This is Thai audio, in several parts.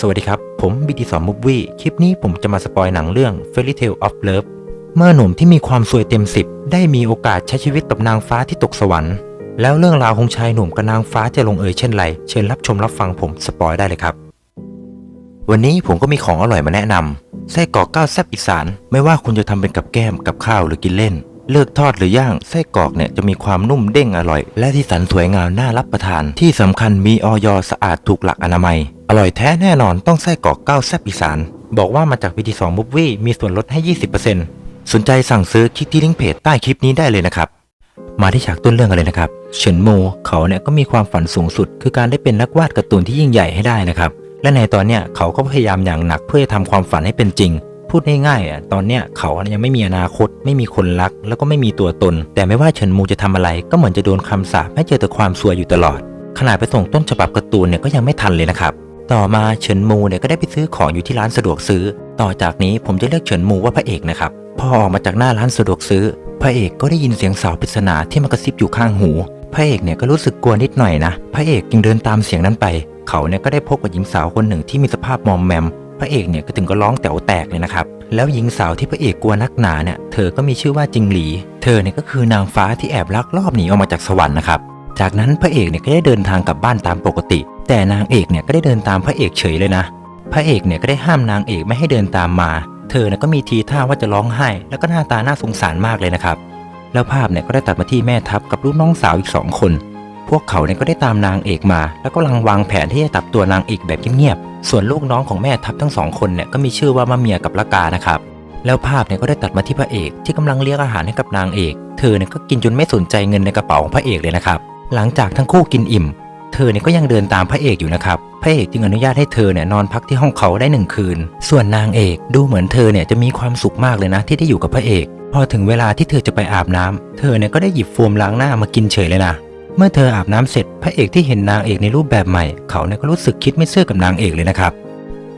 สวัสดีครับ ผมบีดีสอมมูฟวี่คลิปนี้ผมจะมาสปอยหนังเรื่อง Fairy Tale of Love เมื่อหนุ่มที่มีความสวยเต็มสิบได้มีโอกาสใช้ชีวิตกับนางฟ้าที่ตกสวรรค์ แล้วเรื่องราวของชายหนุ่มกับนางฟ้าจะลงเอยเช่นไร เชิญรับชมรับฟังผมสปอยได้เลยครับ วันนี้ผมก็มีของอร่อยมาแนะนำไส้กรอกก้าวแซบอีสาน ไม่ว่าคุณจะทำเป็นกับแก้มกับข้าวหรือกินเล่น เลือกทอดหรือย่างไส้กรอกเนี่ยจะมีความนุ่มเด้งอร่อย และที่สันสวยงามน่ารับประทาน ที่สำคัญมีออยสะอาดถูกหลักอนามัย อร่อยแท้แน่นอนต้องไส้กรอกก้าวแซบอีสาน บอกว่ามาจากวิธีสองมุฟวี่มีส่วนลดให้ 20%สนใจสั่งซื้อคลิกที่ลิงก์เพจใต้คลิปนี้ได้เลยนะครับมาที่ฉากต้นเรื่องกันเลยนะครับ เฉินโมเขาเนี่ยก็มีความฝันสูงสุด คือการได้เป็นนักวาดการ์ตูนที่ยิ่งใหญ่ให้ได้นะครับ และในตอนเนี้ยเขาก็พยายามอย่างหนักเพื่อจะทำความฝันให้เป็นจริง พูดง่ายๆอะตอนเนี้ยเขายังไม่มีอนาคต ไม่มีคนรัก แล้วก็ไม่มีตัวตน แต่ไม่ว่าเฉินมูจะทำอะไร ก็เหมือนจะโดนคำสาปให้เจอแต่ความซวยอยู่ตลอด ขนาดไปส่งต้นฉบับการ์ตูนเนี่ยก็ยังไม่ทันเลยนะครับต่อมาเฉินมูเนี่ยก็ได้ไปซื้อของอยู่ที่ร้านสะดวกซื้อ ต่อจากนี้ผมจะเรียกเฉินมูว่าพระเอกนะครับพอออกมาจากหน้าร้านสะดวกซื้อ พระเอกก็ได้ยินเสียงสาวปริศนาที่มากระซิบอยู่ข้างหู พระเอกเนี่ยก็รู้สึกกลัวนิดหน่อยนะ พระเอกจึงเดินตามเสียงนั้นไป เขาเนี่ยก็ได้พบกับหญิงสาวคนหนึ่งที่มีสภาพมอมแมม พระเอกเนี่ยก็ถึงก็ร้องแต๋วแตกเลยนะครับ แล้วหญิงสาวที่พระเอกกลัวนักหนาเนี่ยเธอก็มีชื่อว่าจิงหลี เธอเนี่ยก็คือนางฟ้าที่แอบลักลอบหนีออกมาจากสวรรค์นะครับ จากนั้นพระเอกเนี่ยก็ได้เดินทางกลับบ้านตามปกติ แต่นางเอกเนี่ยก็ได้เดินตามพระเอกเฉยเลยนะ พระเอกเนี่ยก็ได้ห้ามนางเอกไม่ให้เดินตามมา เธอเนี่ยก็มีทีท่าว่าจะร้องไห้ แล้วก็หน้าตาน่าสงสารมากเลยนะครับ แล้วภาพเนี่ยก็ได้ตัดมาที่แม่ทัพกับลูกน้องสาวอีกสองคน พวกเขาเนี่ยก็ได้ตามนางเอกมา แล้วก็กำลังวางแผนที่จะจับตัวนางเอกแบบเงียบๆ ส่วนลูกน้องของแม่ทัพทั้งสองคนเนี่ยก็มีชื่อว่ามะเมียกับละกานะครับ แล้วภาพเนี่ยก็ได้ตัดมาที่พระเอกที่กำลังเลี้ยงอาหารให้กับนางเอก เธอเนี่ยก็กินจนไม่สนใจเงินในกระเป๋าของพระเอกเลยนะครับ หลังจากทั้งคู่กินอิ่ม เธอเนี่ยก็ยังเดินตามพระเอกอยู่นะครับ พระเอกจึงอนุญาตให้เธอเนี่ยนอนพักที่ห้องเขาได้หนึ่งคืน ส่วนนางเอกดูเหมือนเธอเนี่ยจะมีความสุขมากเลยนะที่ได้อยู่กับพระเอก พอถึงเวลาที่เธอจะไปอาบน้ำเธอเนี่ยก็ได้หยิบโฟมล้างหน้ามากินเฉยเลยนะ เมื่อเธออาบน้ำเสร็จ พระเอกที่เห็นนางเอกในรูปแบบใหม่ เขาเนี่ยก็รู้สึกคิดไม่ซื่อกับนางเอกเลยนะครับ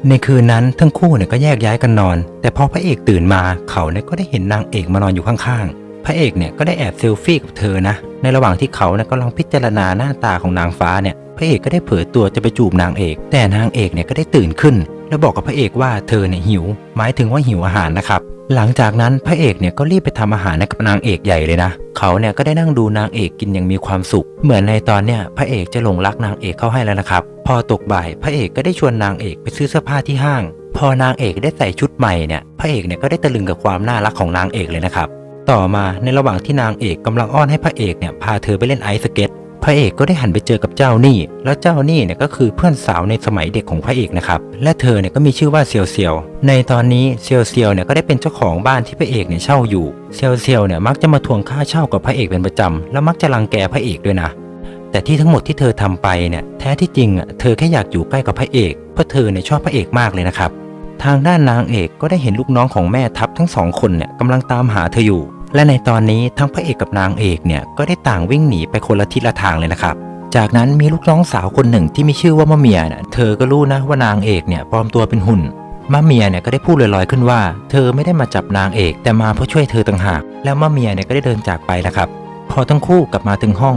ในคืนนั้นทั้งคู่เนี่ยก็แยกย้ายกันนอน แต่พอพระเอกตื่นมาเขาเนี่ยก็ได้เห็นนางเอกมานอนอยู่ข้างๆ พระเอกเนี่ยก็ได้แอบเซลฟี่กับเธอนะ ในระหว่างที่เขาเนี่ยกำลังพิจารณาหน้าตาของนางฟ้าเนี่ย พระเอกก็ได้เผยตัวจะไปจูบนางเอก แต่นางเอกเนี่ยก็ได้ตื่นขึ้น แล้วบอกกับพระเอกว่าเธอเนี่ยหิว หมายถึงว่าหิวอาหารนะครับ หลังจากนั้นพระเอกเนี่ยก็รีบไปทำอาหารให้กับนางเอกใหญ่เลยนะ เขาเนี่ยก็ได้นั่งดูนางเอกกินอย่างมีความสุข เหมือนในตอนเนี่ยพระเอกจะหลงรักนางเอกเข้าให้แล้วนะครับ พอตกบ่ายพระเอกก็ได้ชวนนางเอกไปซื้อเสื้อผ้าที่ห้าง พอนางเอกได้ใส่ชุดใหม่เนี่ยพระเอกเนี่ยก็ได้ตะลึงกับความน่ารักของนางเอกเลยนะครับ ต่อมาในระหว่างที่นางเอกกำลังอ้อนให้พระเอกเนี่ยพาเธอไปเล่นไอซ์สเก็ต ระเอกก็ได้หันไปเจอกับเจ้านี้แล้วเจ้านี้เนี่ยก็คือเพื่อนสาวในสมัยเด็กของพระเอกนะครับ และเธอเนี่ยก็มีชื่อว่าเซียวเซียว ในตอนนี้เซียวเซียวเนี่ยก็ได้เป็นเจ้าของบ้านที่พระเอกเนี่ยเช่าอยู่ เซียวเซียวเนี่ยมักจะมาทวงค่าเช่ากับพระเอกเป็นประจำ แล้วมักจะรังแกพระเอกด้วยนะ แต่ที่ทั้งหมดที่เธอทำไปเนี่ย แท้ที่จริงอะ เธอแค่อยากอยู่ใกล้กับพระเอก เพราะเธอเนี่ยชอบพระเอกมากเลยนะครับ ทางด้านนางเอกก็ได้เห็นลูกน้องของแม่ทัพทั้งสองคนเนี่ยกำลังตามหาเธออยู่ และในตอนนี้ทั้งพระเอกกับนางเอกเนี่ยก็ได้ต่างวิ่งหนีไปคนละทิศละทางเลยนะครับ จากนั้นมีลูกน้องสาวคนหนึ่งที่มีชื่อว่ามะเมียเนี่ยเธอก็รู้นะว่านางเอกเนี่ยปลอมตัวเป็นหุ่นมะเมียเนี่ยก็ได้พูดลอยๆขึ้นว่า เธอไม่ได้มาจับนางเอก แต่มาเพื่อช่วยเธอต่างหาก แล้วมะเมียเนี่ยก็ได้เดินจากไปนะครับ พอทั้งคู่กลับมาถึงห้อง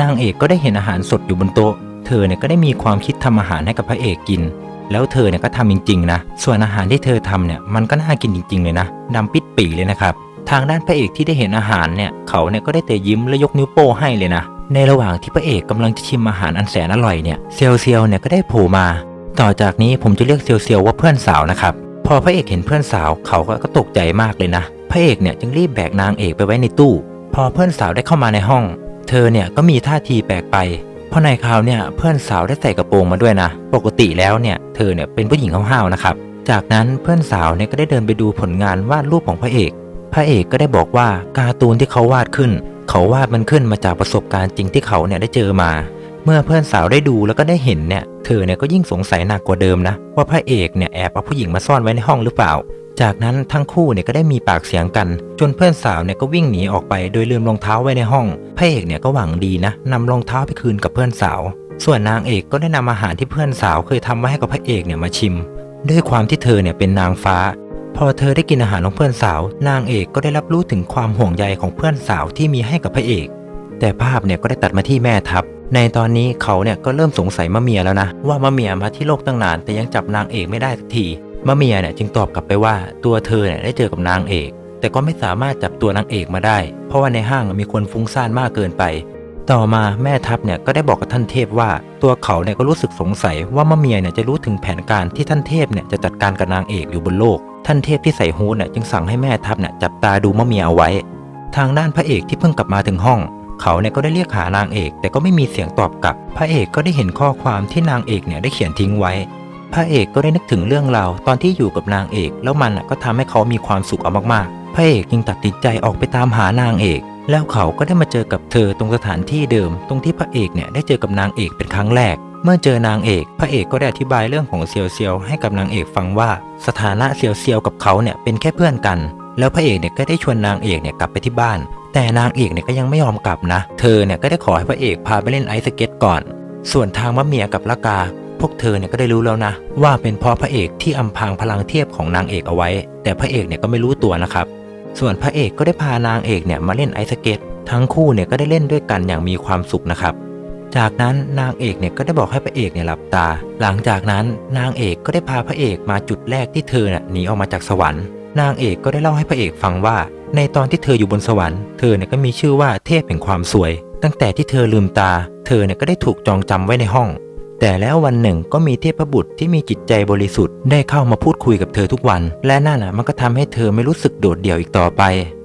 นางเอกก็ได้เห็นอาหารสดอยู่บนโต๊ะ เธอเนี่ยก็ได้มีความคิดทำอาหารให้กับพระเอกกิน แล้วเธอเนี่ยก็ทำจริงๆนะ ส่วนอาหารที่เธอทำเนี่ยมันก็น่ากินจริง ๆ เลยนะดำปิดปีเลยนะครับ ทางด้านพระเอกที่ได้เห็นอาหารเนี่ยเขาเนี่ยก็ได้แต่ยิ้มและยกนิ้วโป้ให้เลยนะ ในระหว่างที่พระเอกกำลังจะชิมอาหารอันแสนอร่อยเนี่ยเซียวเซียวเนี่ยก็ได้โผล่มา ต่อจากนี้ผมจะเรียกเซียวเซียวว่าเพื่อนสาวนะครับพอพระเอกเห็นเพื่อนสาวเขาก็ตกใจมากเลยนะ พระเอกเนี่ยจึงรีบแบกนางเอกไปไว้ในตู้ พอเพื่อนสาวได้เข้ามาในห้อง เธอเนี่ยก็มีท่าทีแปลกไป เพราะในคราวเนี่ยเพื่อนสาวได้ใส่กระโปรงมาด้วยนะ ปกติแล้วเนี่ยเธอเนี่ยเป็นผู้หญิงห้าวๆนะครับ จากนั้นเพื่อนสาวเนี่ยก็ได้เดินไปดูผลงานวาดรูปของพระเอก พระเอกก็ได้บอกว่าการ์ตูนที่เขาวาดขึ้น เขาวาดมันขึ้นมาจากประสบการณ์จริงที่เขาเนี่ยได้เจอมา เมื่อเพื่อนสาวได้ดูแล้วก็ได้เห็นเนี่ย เธอเนี่ยก็ยิ่งสงสัยหนักกว่าเดิมนะว่าพระเอกเนี่ยแอบเอาผู้หญิงมาซ่อนไว้ในห้องหรือเปล่า จากนั้นทั้งคู่เนี่ยก็ได้มีปากเสียงกัน จนเพื่อนสาวเนี่ยก็วิ่งหนีออกไปโดยลืมรองเท้าไว้ในห้อง พระเอกเนี่ยก็หวังดีนะนำรองเท้าไปคืนกับเพื่อนสาว ส่วนนางเอกก็ได้นำอาหารที่เพื่อนสาวเคยทำไว้ให้กับพระเอกเนี่ยมาชิม ด้วยความที่เธอเนี่ยเป็นนางฟ้า พอเธอได้กินอาหารของเพื่อนสาว นางเอกก็ได้รับรู้ถึงความห่วงใยของเพื่อนสาวที่มีให้กับพระเอก แต่ภาพเนี่ยก็ได้ตัดมาที่แม่ทัพ ในตอนนี้เขาเนี่ยก็เริ่มสงสัยมะเมียแล้วนะ ว่ามะเมียมาที่โลกตั้งนาน แต่ยังจับนางเอกไม่ได้สักทีมะเมียเนี่ยจึงตอบกลับไปว่าตัวเธอเนี่ยได้เจอกับนางเอก แต่ก็ไม่สามารถจับตัวนางเอกมาได้ เพราะว่าในห้างมีคนฟุ้งซ่านมากเกินไป ต่อมาแม่ทัพเนี่ยก็ได้บอกกับท่านเทพว่า ตัวเขาเนี่ยก็รู้สึกสงสัยว่ามะเมียเนี่ยจะรู้ถึงแผนการที่ท่านเทพเนี่ยจะจัดการกับนางเอกอยู่บนโลก ท่านเทพที่ใส่ฮูดเนี่ยจึงสั่งให้แม่ทัพเนี่ยจับตาดูมะเมียเอาไว้ ทางด้านพระเอกที่เพิ่งกลับมาถึงห้อง เขาเนี่ยก็ได้เรียกหานางเอก แต่ก็ไม่มีเสียงตอบกลับ พระเอกก็ได้เห็นข้อความที่นางเอกเนี่ยได้เขียนทิ้งไว้ พระเอกก็ได้นึกถึงเรื่องราวตอนที่อยู่กับนางเอก แล้วมันน่ะก็ทำให้เขามีความสุขเอามากๆ พระเอกจึงตัดสินใจออกไปตามหานางเอก แล้วเขาก็ได้มาเจอกับเธอตรงสถานที่เดิม ตรงที่พระเอกเนี่ยได้เจอกับนางเอกเป็นครั้งแรก เมื่อเจอนางเอก พระเอกก็ได้อธิบายเรื่องของเซียวเซียวให้กับนางเอกฟังว่า สถานะเซียวเซียวกับเขาเนี่ยเป็นแค่เพื่อนกัน แล้วพระเอกเนี่ยก็ได้ชวนนางเอกเนี่ยกลับไปที่บ้าน แต่นางเอกเนี่ยก็ยังไม่ยอมกลับนะ เธอเนี่ยก็ได้ขอให้พระเอกพาไปเล่นไอซ์สเก็ตก่อน ส่วนทางมะเมียกับละกา พวกเธอเนี่ยก็ได้รู้แล้วนะ ว่าเป็นเพราะพระเอกที่อำพางพลังเทียบของนางเอกเอาไว้ แต่พระเอกเนี่ยก็ไม่รู้ตัวนะครับ ส่วนพระเอกก็ได้พานางเอกเนี่ยมาเล่นไอซ์สเก็ตทั้งคู่เนี่ยก็ได้เล่นด้วยกันอย่างมีความสุขนะครับ จากนั้นนางเอกเนี่ยก็ได้บอกให้พระเอกเนี่ยหลับตา หลังจากนั้นนางเอกก็ได้พาพระเอกมาจุดแรกที่เธอน่ะหนีออกมาจากสวรรค์ นางเอกก็ได้เล่าให้พระเอกฟังว่า ในตอนที่เธออยู่บนสวรรค์เธอเนี่ยก็มีชื่อว่าเทพแห่งความสวย ตั้งแต่ที่เธอลืมตา เธอเนี่ยก็ได้ถูกจองจำไว้ในห้อง แต่แล้ววันหนึ่งก็มีเทพบุตรที่มีจิตใจบริสุทธิ์ได้เข้ามาพูดคุยกับเธอทุกวัน และนั่นน่ะมันก็ทำให้เธอไม่รู้สึกโดดเดี่ยวอีกต่อไป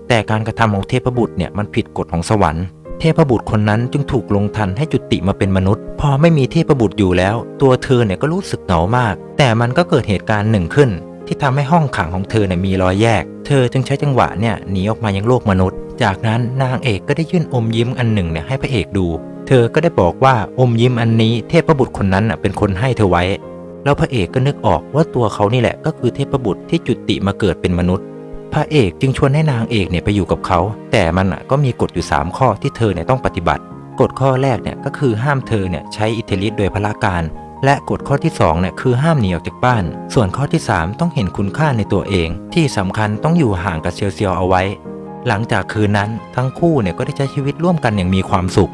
แต่การกระทำของเทพบุตรเนี่ยมันผิดกฎของสวรรค์ เทพบุตรคนนั้นจึงถูกลงทันให้จุติมาเป็นมนุษย์ พอไม่มีเทพบุตรอยู่แล้ว ตัวเธอเนี่ยก็รู้สึกเหงามาก แต่มันก็เกิดเหตุการณ์หนึ่งขึ้น ที่ทำให้ห้องขังของเธอเนี่ยมีรอยแยก เธอจึงใช้จังหวะเนี่ยหนีออกมายังโลกมนุษย์ จากนั้นนางเอกก็ได้ยื่นอมยิ้มอันหนึ่งเนี่ยให้พระเอกดู เธอก็ได้บอกว่าอมยิ้มอันนี้เทพบุตรคนนั้นน่ะเป็นคนให้เธอไว้ แล้วพระเอกก็นึกออกว่าตัวเขานี่แหละก็คือเทพบุตรที่จุติมาเกิดเป็นมนุษย์ พระเอกจึงชวนให้นางเอกเนี่ยไปอยู่กับเขา แต่มันก็มีกฎอยู่ 3 ข้อที่เธอเนี่ยต้องปฏิบัติ กฎข้อแรกเนี่ยก็คือห้ามเธอเนี่ยใช้อิทธิฤทธิ์โดยพละการ และกฎข้อที่2เนี่ยคือห้ามหนีออกจากบ้าน ส่วนข้อที่ 3 ต้องเห็นคุณค่าในตัวเอง ที่สำคัญต้องอยู่ห่างกับเซียวเซียวเอาไว้ หลังจากคืนนั้นทั้งคู่เนี่ยก็ได้ใช้ชีวิตร่วมกันอย่างมีความสุข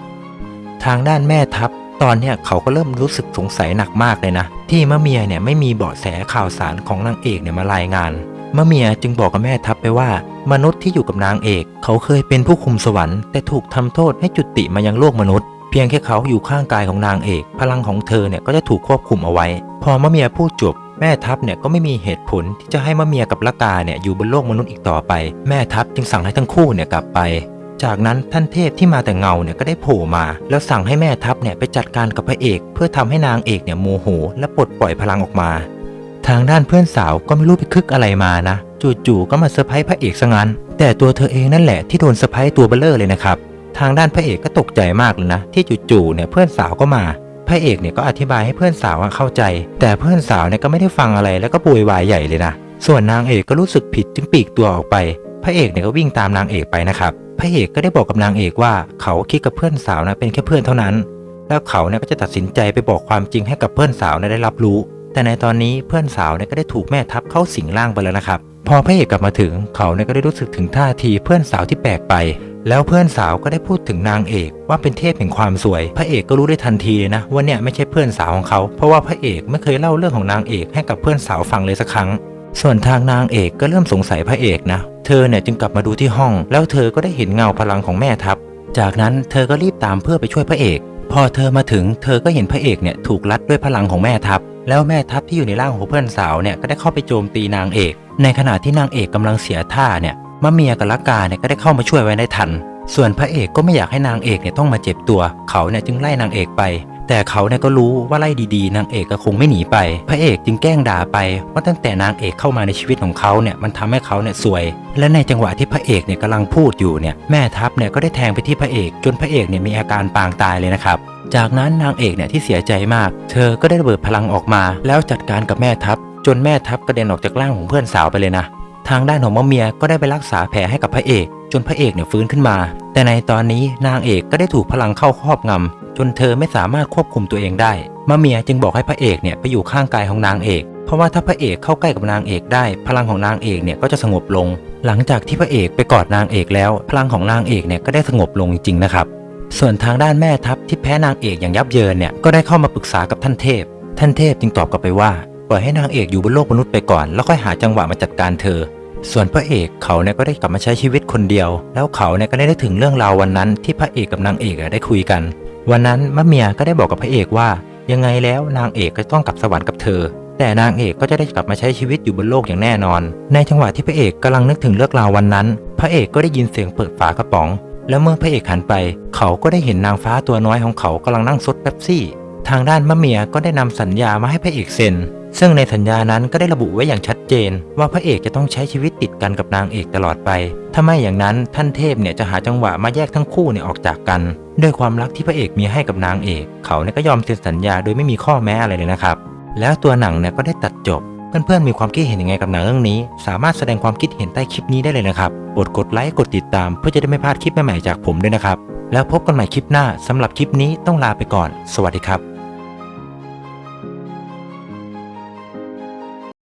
ทางด้านแม่ทัพตอนเนี้ยเขาก็เริ่มรู้สึกสงสัยหนักมากเลยนะ ที่มะเมียเนี่ยไม่มีเบาะแสข่าวสารของนางเอกเนี่ยมารายงาน มะเมียจึงบอกกับแม่ทัพไปว่า มนุษย์ที่อยู่กับนางเอก เขาเคยเป็นผู้คุมสวรรค์แต่ถูกทำโทษให้จุติมายังโลกมนุษย์ เพียงแค่เขาอยู่ข้างกายของนางเอก พลังของเธอเนี่ยก็จะถูกควบคุมเอาไว้ พอมะเมียพูดจบแม่ทัพเนี่ยก็ไม่มีเหตุผลที่จะให้มะเมียกับละกาเนี่ยอยู่บนโลกมนุษย์อีกต่อไป แม่ทัพจึงสั่งให้ทั้งคู่เนี่ยกลับไป จากนั้นท่านเทพที่มาแต่เงาเนี่ยก็ได้โผล่มา แล้วสั่งให้แม่ทัพเนี่ยไปจัดการกับพระเอก เพื่อทำให้นางเอกเนี่ยโมโห และปลดปล่อยพลังออกมา ทางด้านเพื่อนสาวก็ไม่รู้ไปคึกอะไรมานะ จู่ๆก็มาเซอร์ไพรส์พระเอกซะงั้น แต่ตัวเธอเองนั่นแหละที่โดนเซอร์ไพรส์ตัวเบลเลอร์เลยนะครับ ทางด้านพระเอกก็ตกใจมากเลยนะ ที่จู่ๆเนี่ยเพื่อนสาวก็มา พระเอกเนี่ยก็อธิบายให้เพื่อนสาวเข้าใจ แต่เพื่อนสาวเนี่ยก็ไม่ได้ฟังอะไรแล้วก็โวยวายใหญ่เลยนะ ส่วนนางเอกก็รู้สึกผิดจึงปีกตัวออกไป พระเอกเนี่ยก็วิ่งตามนางเอกไปนะครับพระเอกก็ได้บอกกับนางเอกว่าเขาคิดกับเพื่อนสาวนะเป็นแค่เพื่อนเท่านั้น แล้วเขาเนี่ยก็จะตัดสินใจไปบอกความจริงให้กับเพื่อนสาวได้รับรู้ แต่ในตอนนี้เพื่อนสาวเนี่ยก็ได้ถูกแม่ทัพเข้าสิงร่างไปแล้วนะครับ พอพระเอกกลับมาถึงเขาเนี่ยก็ได้รู้สึกถึงท่าทีเพื่อนสาวที่แปลกไป แล้วเพื่อนสาวก็ได้พูดถึงนางเอก ว่าเป็นเทพแห่งความสวย พระเอกก็รู้ได้ทันทีเลยนะว่าเนี่ยไม่ใช่เพื่อนสาวของเขา เพราะว่าพระเอกไม่เคยเล่าเรื่องของนางเอกให้กับเพื่อนสาวฟังเลยสักครั้ง ส่วนทางนางเอกก็เริ่มสงสัยพระเอกนะ เธอเนี่ยจึงกลับมาดูที่ห้อง แล้วเธอก็ได้เห็นเงาพลังของแม่ทัพ จากนั้นเธอก็รีบตามเพื่อไปช่วยพระเอก พอเธอมาถึง เธอก็เห็นพระเอกเนี่ยถูกลัดด้วยพลังของแม่ทัพ แล้วแม่ทัพที่อยู่ในร่างของเพื่อนสาวเนี่ยก็ได้เข้าไปโจมตีนางเอก ในขณะที่นางเอกกำลังเสียท่าเนี่ยมะเมียกับลักกาเนี่ยก็ได้เข้ามาช่วยไว้ได้ทัน ส่วนพระเอกก็ไม่อยากให้นางเอกเนี่ยต้องมาเจ็บตัว เขาเนี่ยจึงไล่นางเอกไป แต่เขาเนี่ยก็รู้ว่าไล่ดีๆ นางเอกก็คงไม่หนีไป พระเอกจึงแกล้งด่าไปว่าตั้งแต่นางเอกเข้ามาในชีวิตของเขาเนี่ยมันทำให้เขาเนี่ยซวย และในจังหวะที่พระเอกเนี่ยกำลังพูดอยู่เนี่ยแม่ทัพเนี่ยก็ได้แทงไปที่พระเอก จนพระเอกเนี่ยมีอาการปางตายเลยนะครับ จากนั้นนางเอกเนี่ยที่เสียใจมาก เธอก็ได้ระเบิดพลังออกมา แล้วจัดการกับแม่ทัพ จนแม่ทัพกระเด็นออกจากร่างของเพื่อนสาวไปเลยนะ ทางด้านของมะเมียก็ได้ไปรักษาแผลให้กับพระเอก จนพระเอกเนี่ยฟื้นขึ้นมา แต่ในตอนนี้นางเอกก็ได้ถูกพลังเข้าครอบงำจนเธอไม่สามารถควบคุมตัวเองได้มะเมียจึงบอกให้พระเอกเนี่ยไปอยู่ข้างกายของนางเอกเพราะว่าถ้าพระเอกเข้าใกล้กับนางเอกได้ พลังของนางเอกเนี่ยก็จะสงบลง หลังจากที่พระเอกไปกอดนางเอกแล้ว พลังของนางเอกเนี่ยก็ได้สงบลงจริงๆนะครับ ส่วนทางด้านแม่ทัพที่แพ้นางเอกอย่างยับเยินเนี่ยก็ได้เข้ามาปรึกษากับท่านเทพ ท่านเทพจึงตอบกลับไปว่าปล่อยให้นางเอกอยู่บนโลกมนุษย์ไปก่อน แล้วค่อยหาจังหวะมาจัดการเธอ ส่วนพระเอกเขาเนี่ยก็ได้กลับมาใช้ชีวิตคนเดียว แล้วเขาเนี่ยก็ได้นึกถึงเรื่องราววันนั้นที่พระเอกกับนางเอกได้คุยกัน วันนั้นมะเมียก็ได้บอกกับพระเอกว่า ยังไงแล้วนางเอกก็ต้องกลับสวรรค์กับเธอ แต่นางเอกก็จะได้กลับมาใช้ชีวิตอยู่บนโลกอย่างแน่นอน ในจังหวะที่พระเอกกำลังนึกถึงเรื่องราววันนั้น พระเอกก็ได้ยินเสียงเปิดฝากระป๋อง แล้วเมื่อพระเอกหันไป เขาก็ได้เห็นนางฟ้าตัวน้อยของเขากำลังนั่งซดเป๊ปซี่ ทางด้านมะเมียก็ได้นำสัญญามาให้พระเอกเซ็น ซึ่งในสัญญานั้นก็ได้ระบุไว้อย่างชัดเจน ว่าพระเอกจะต้องใช้ชีวิตติดกันกับนางเอกตลอดไป ถ้าไม่อย่างนั้นท่านเทพเนี่ยจะหาจังหวะมาแยกทั้งคู่เนี่ยออกจากกัน ด้วยความรักที่พระเอกมีให้กับนางเอก เขาเนี่ยก็ยอมเซ็นสัญญาโดยไม่มีข้อแม้อะไรเลยนะครับ แล้วตัวหนังเนี่ยก็ได้ตัดจบ เพื่อนๆมีความคิดเห็นยังไงกับหนังเรื่องนี้ สามารถแสดงความคิดเห็นใต้คลิปนี้ได้เลยนะครับกดกดไลค์กดติดตาม เพื่อจะได้ไม่พลาดคลิปใหม่ๆจากผมด้วยนะครับ แล้วพบกันใหม่คลิปหน้าสำหรับคลิปนี้ต้องลาไปก่อน สวัสดีครับ